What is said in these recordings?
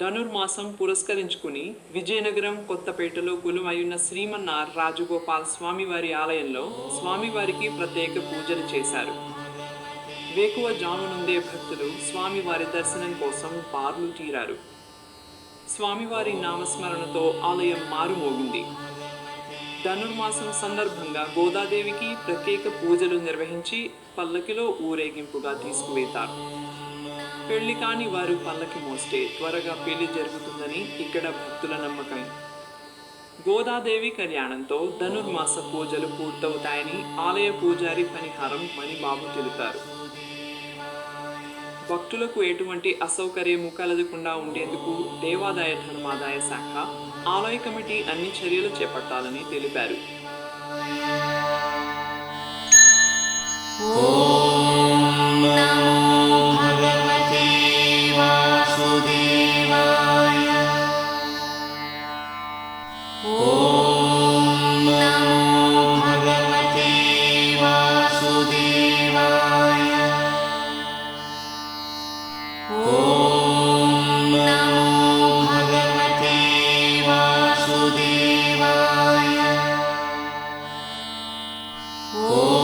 ధనుర్మాసం పురస్కరించుకుని విజయనగరం కొత్తపేటలో కొలువైన శ్రీమన్నార్ రాజగోపాల్ స్వామివారి ఆలయంలో స్వామివారికి ప్రత్యేక పూజలు చేశారు. వేకువ జాము నుండే భక్తులు స్వామివారి దర్శనం కోసం బార్లు తీరారు. స్వామివారి నామస్మరణతో ఆలయం మారుమోగింది. ధనుర్మాసం సందర్భంగా గోదాదేవికి ప్రత్యేక పూజలు నిర్వహించి పల్లకిలో ఊరేగింపుగా తీసుకువెళ్తారు పెళ్ళి కాని వారు పల్లకి మోస్తే త్వరగా పెళ్ళి జరుగుతుందని ఇక్కడ భక్తుల నమ్మకం. గోదాదేవి కళ్యాణంతో ధనుర్మాస పూజలు పూర్తవుతాయని ఆలయ పూజారి పనిహారం మణిబాబు తెలిపారు భక్తులకు ఎటువంటి అసౌకర్యము కలగకుండా ఉండేందుకు దేవాదాయ ధర్మాదాయ శాఖ ఆలయ కమిటీ అన్ని చర్యలు చేపట్టాలని తెలిపారు. Oh.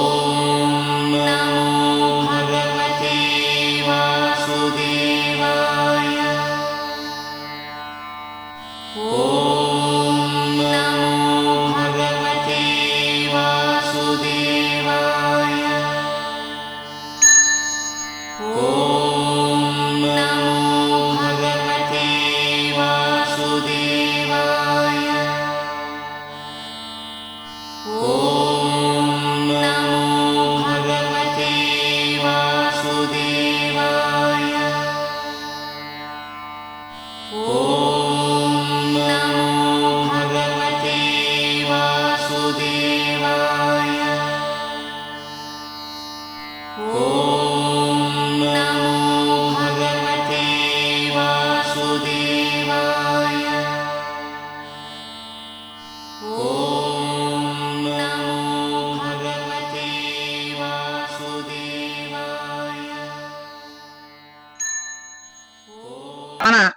మన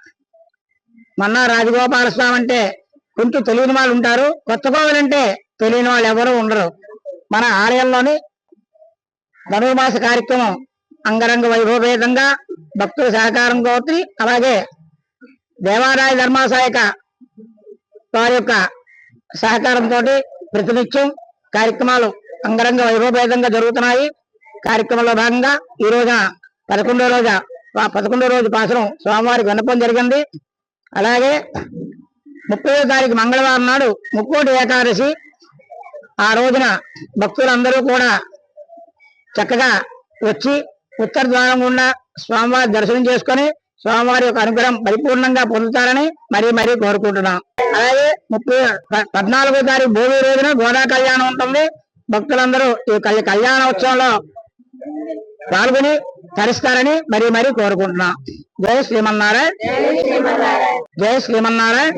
మన్నా రాజగోపాల స్వామి అంటే కొంచెం తెలియని వాళ్ళు ఉంటారు. కొత్త కోవలంటే తెలియని వాళ్ళు ఎవరు ఉండరు. మన ఆలయంలోని ధనుర్మాస కార్యక్రమం అంగరంగ వైభవేదంగా భక్తుల సహకారం కోతి అలాగే దేవాదాయ ధర్మాశాఖ వారి యొక్క సహకారంతో ప్రతినిత్యం కార్యక్రమాలు అంగరంగ వైభవేదంగా జరుగుతున్నాయి. కార్యక్రమంలో భాగంగా ఈ రోజున పదకొండో రోజు పదకొండో రోజు పాసరం స్వామివారికి విన్నపం జరిగింది. అలాగే ముప్పై తారీఖు మంగళవారం నాడు ముక్కోటి ఏకాదశి ఆ రోజున భక్తులందరూ కూడా చక్కగా వచ్చి ఉత్తర ద్వారం గుండా స్వామివారి దర్శనం చేసుకొని స్వామివారి యొక్క అనుగ్రహం పరిపూర్ణంగా పొందుతారని మరీ మరీ కోరుకుంటున్నాం. అలాగే ముప్పై పద్నాలుగో తారీఖు భూమి రోజున గోదా కళ్యాణం ఉంటుంది. భక్తులందరూ ఈ కళ్యాణ కళ్యాణోత్సవంలో పాల్గొని తరిస్తారని మరీ మరీ కోరుకుంటున్నాం. జై శ్రీమన్నారాయణ. జై శ్రీమన్నారాయణ.